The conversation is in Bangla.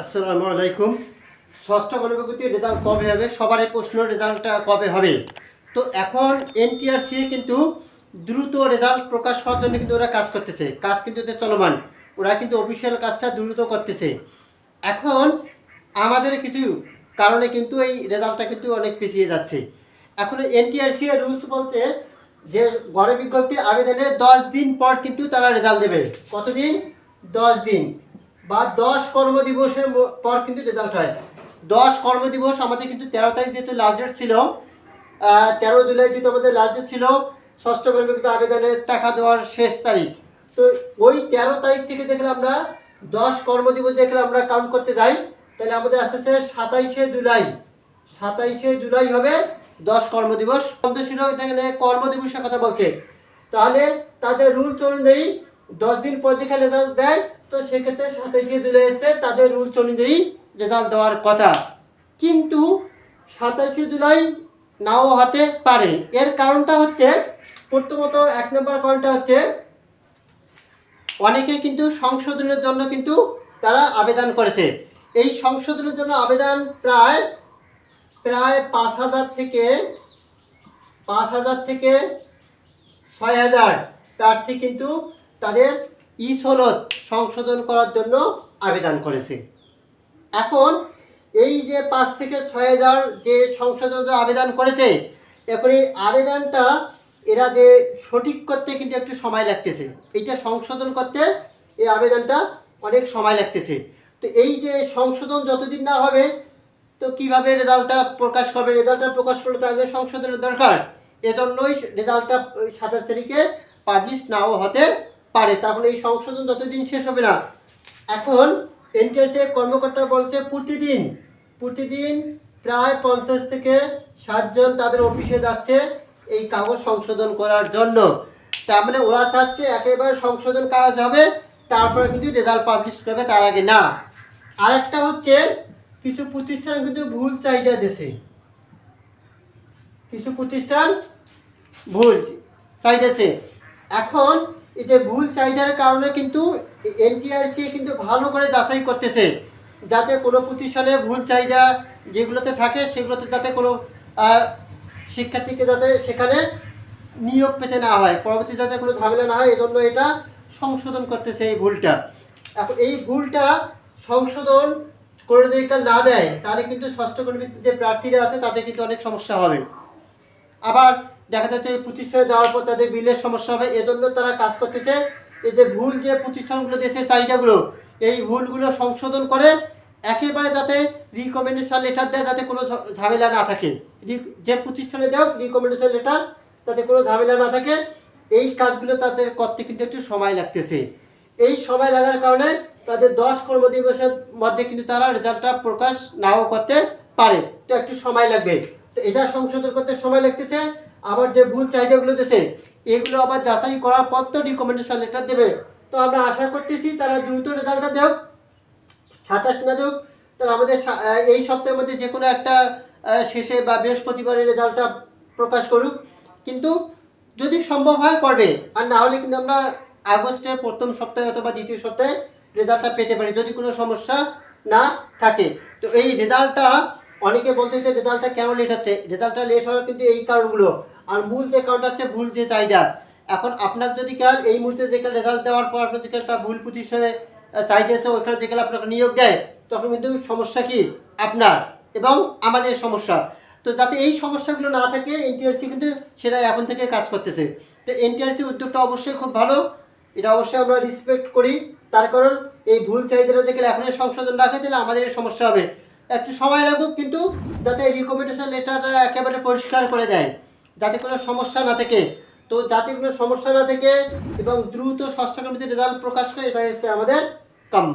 আসসালামু আলাইকুম। ষষ্ঠ গণবিজ্ঞপ্তি রেজাল্ট কবে হবে? সবারই প্রশ্ন রেজাল্টটা কবে হবে? তো এখন এনটিআরসি কিন্তু দ্রুত রেজাল্ট প্রকাশ করার জন্য কিন্তু ওরা কাজ করতেছে। কাজ কিন্তু এতে চলমান। ওরা কিন্তু অফিসিয়াল কাজটা দ্রুত করতেছে। এখন আমাদের কিছু কারণে কিন্তু এই রেজাল্টটা কিন্তু অনেক পিছিয়ে যাচ্ছে। এখন এনটিআরসি এর রুলস বলতে যে গণবিজ্ঞপ্তির আবেদনে দশ দিন পর কিন্তু তারা রেজাল্ট দেবে। কতদিন? দশ দিন। বা দশ কর্মদিবসের পর কিন্তু রেজাল্ট হয়। দশ কর্মদিবস আমাদের কিন্তু তেরো তারিখ যেহেতু লাস্ট ডেট ছিল তেরো জুলাই যেহেতু আমাদের লাস্ট ডেট ছিল, ষষ্ঠ কর্মবিজ্ঞপ্তি আবেদনের টাকা দেওয়ার শেষ তারিখ। তো ওই তেরো তারিখ থেকে দেখলে আমরা দশ কর্মদিবস দেখলে আমরা কাউন্ট করতে যাই। তাহলে আমাদের আস্তে আস্তে সাতাইশে জুলাই। সাতাইশে জুলাই হবে দশ কর্মদিবস। কর্মদিবসের কথা বলছে। তাহলে তাদের রুল রুলস অনুযায়ী দশ দিন পর যেখানে রেজাল্ট দেয়, তো সেক্ষেত্রে সাতাইশে জুলাই এসছে, তাদের রুলস অনুযায়ী রেজাল্ট দেওয়ার কথা। কিন্তু সাতাইশে জুলাই নাও হতে পারে। এর কারণটা হচ্ছে, প্রথমত এক নম্বর কারণটা হচ্ছে, অনেকে কিন্তু সংশোধনের জন্য কিন্তু তারা আবেদন করেছে। এই সংশোধনের জন্য আবেদন প্রায় প্রায় পাঁচ হাজার থেকে, পাঁচ হাজার থেকে ছয় হাজার প্রার্থী কিন্তু তাদের ই সনদ সংশোধন করার জন্য আবেদন করেছে। এখন এই যে পাঁচ থেকে ছয় হাজার যে সংশোধন আবেদন করেছে, এখন এই আবেদনটা এরা যে সঠিক করতে কিন্তু একটু সময় লাগতেছে। এইটা সংশোধন করতে এই আবেদনটা অনেক সময় লাগতেছে। তো এই যে সংশোধন যতদিন না হবে, তো কীভাবে রেজাল্টটা প্রকাশ করবে? রেজাল্টটা প্রকাশ করলে তো আগে সংশোধনের দরকার। এজন্যই রেজাল্টটা সাতাশ তারিখে পাবলিশ নাও হতে পারে, তাহলে এই সংশোধন যতদিন শেষ হবে না। এখন এনটিএসএ কর্মকর্তা বলছে, প্রতিদিন প্রতিদিন প্রায় পঞ্চাশ থেকে সাতজন তাদের অফিসে যাচ্ছে এই কাগজ সংশোধন করার জন্য। তার মানে ওরা চাচ্ছে একেবারে সংশোধন কাজ হবে, তারপরে কিন্তু রেজাল্ট পাবলিশ করবে তার আগে না। আরেকটা হচ্ছে, কিছু প্রতিষ্ঠান কিন্তু ভুল চাহিদা দেশে কিছু প্রতিষ্ঠান ভুল চাইতেছে এখন এই যে ভুল চাহিদার কারণে কিন্তু এনটিআরসি কিন্তু ভালো করে যাচাই করতেছে, যাতে কোনো প্রতিষ্ঠানে ভুল চাহিদা যেগুলোতে থাকে সেগুলোতে যাতে কোনো শিক্ষার্থীকে যাতে সেখানে নিয়োগ পেতে না হয়, পরবর্তী যাতে কোনো ঝামেলা না হয়, এজন্য এটা সংশোধন করতেছে এই ভুলটা। এখন এই ভুলটা সংশোধন করে যদি না দেয়, তাহলে কিন্তু ষষ্ঠ কর্মীর যে প্রার্থীরা আছে তাদের কিন্তু অনেক সমস্যা হবে। আবার দেখা যাচ্ছে ওই প্রতিষ্ঠানে যাওয়ার পর তাদের বিলের সমস্যা হবে, এজন্য তারা কাজ করতেছে। এই যে ভুল যে প্রতিষ্ঠানগুলো দেশে চাহিদাগুলো, এই ভুলগুলো সংশোধন করে একেবারে যাতে রিকমেন্ডেশন লেটার দেয়, যাতে কোনো ঝামেলা না থাকে। যে প্রতিষ্ঠানে দেও রিকমেন্ডেশন লেটার যাতে কোনো ঝামেলা না থাকে। এই কাজগুলো তাদের করতে কিন্তু একটু সময় লাগতেছে। এই সময় লাগার কারণে তাদের দশ কর্মদিবসের মধ্যে কিন্তু তারা রেজাল্টটা প্রকাশ নাও করতে পারে। তো একটু সময় লাগবে। তো এটা সংশোধন করতে সময় লাগতেছে। আবার যে ভুল চাহিদাগুলো দিয়েছে এগুলো আবার যাচাই করার পর তো রিকমেন্ডেশন লেটার দেবে। তো আমরা আশা করতেছি তারা দ্রুত রেজাল্টটা দেব সাতাশ না দেব তাহলে আমাদের এই সপ্তাহের মধ্যে যে কোনো একটা শেষে বা বৃহস্পতিবারের রেজাল্টটা প্রকাশ করুক। কিন্তু যদি সম্ভব হয় করবে, আর না হলে কিন্তু আমরা আগস্টের প্রথম সপ্তাহে অথবা দ্বিতীয় সপ্তাহে রেজাল্টটা পেতে পারি, যদি কোনো সমস্যা না থাকে। তো এই রেজাল্টটা অনেকে বলতেছে রেজাল্টটা কেন লেট হচ্ছে? রেজাল্টটা লেট হওয়ার কিন্তু এই কারণগুলো। আর মূল যে কারণটা হচ্ছে ভুল যে চাহিদা। এখন আপনার যদি কাল এই মুহূর্তে যেখানে রেজাল্ট দেওয়ার পর আপনার যেখানে একটা ভুল প্রতিষ্ঠানে চাহিদা আছে ওইখানে যেখানে আপনাকে নিয়োগ দেয়, তখন কিন্তু সমস্যা কি? আপনার এবং আমাদের সমস্যা। তো যাতে এই সমস্যাগুলো না থাকে এনটিআরসি কিন্তু সেটা এখন থেকে কাজ করতেছে। তো এনটিআরসি উদ্যোগটা অবশ্যই খুব ভালো। এটা অবশ্যই আমরা রেসপেক্ট করি। তার কারণ, এই ভুল চাহিদাটা যেখানে এখনই সংশোধন রাখে দিলে আমাদের সমস্যা হবে। একটু সময় লাগুক, কিন্তু যাতে রিকমেন্ডেশন লেটারটা একেবারে পরিষ্কার করে দেয়, যাতে কোনো সমস্যা না থাকে। তো যাতে কোনো সমস্যা না থাকে এবং দ্রুত ষষ্ঠ কমিটির রেজাল্ট প্রকাশ করে, এটা হচ্ছে আমাদের কাম্য।